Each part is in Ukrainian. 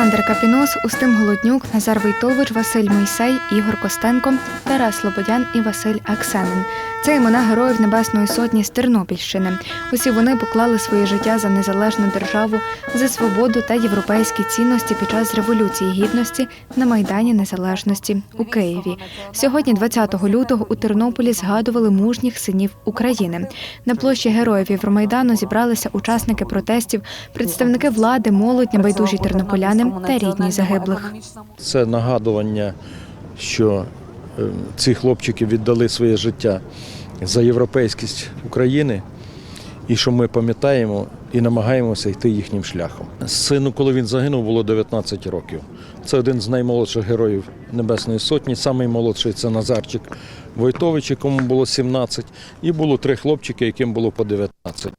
Олександр Капінос, Устим Голоднюк, Назар Войтович, Василь Мойсей, Ігор Костенко, Тарас Слободян і Василь Аксенин. Це імена героїв Небесної Сотні з Тернопільщини. Усі вони поклали своє життя за незалежну державу, за свободу та європейські цінності під час революції гідності на майдані Незалежності у Києві. Сьогодні, 20 лютого, у Тернополі згадували мужніх синів України. На площі героїв Євромайдану зібралися учасники протестів, представники влади, молодь, небайдужі тернополяни та рідні загиблих. Це нагадування, що е, ці хлопчики віддали своє життя за європейськість України, і що ми пам'ятаємо і намагаємося йти їхнім шляхом. Сину, коли він загинув, було 19 років. Це один з наймолодших героїв Небесної Сотні. Самий молодший це Назарчик Войтович, якому було 17, і було три хлопчики, яким було по 19.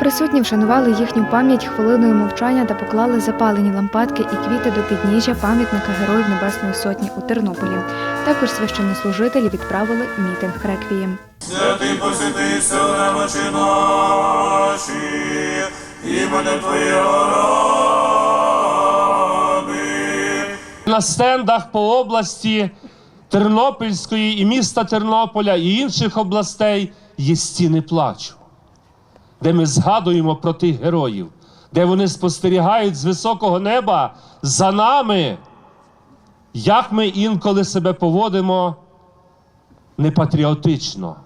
Присутні вшанували їхню пам'ять хвилиною мовчання та поклали запалені лампадки і квіти до підніжжя пам'ятника Героїв Небесної Сотні у Тернополі. Також священнослужителі відправили мітинг реквієм. Святий посвяти села очі наші, іменем Твоєго ради. на стендах по області Тернопільської і міста Тернополя і інших областей є стіни плачу, де ми згадуємо про тих героїв, де вони спостерігають з високого неба за нами, як ми інколи себе поводимо непатріотично.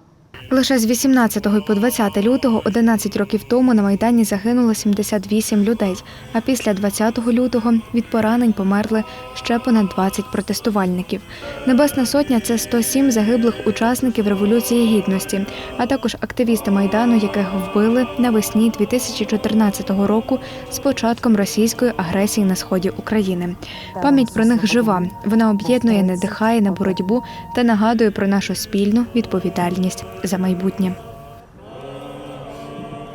Лише з 18 по 20 лютого, 11 років тому, на Майдані загинуло 78 людей, а після 20 лютого від поранень померли ще понад 20 протестувальників. Небесна сотня це 107 загиблих учасників Революції Гідності, а також активісти Майдану, яких вбили навесні 2014 року з початком російської агресії на сході України. Пам'ять про них жива. Вона об'єднує, надихає на боротьбу та нагадує про нашу спільну відповідальність за майбутнє.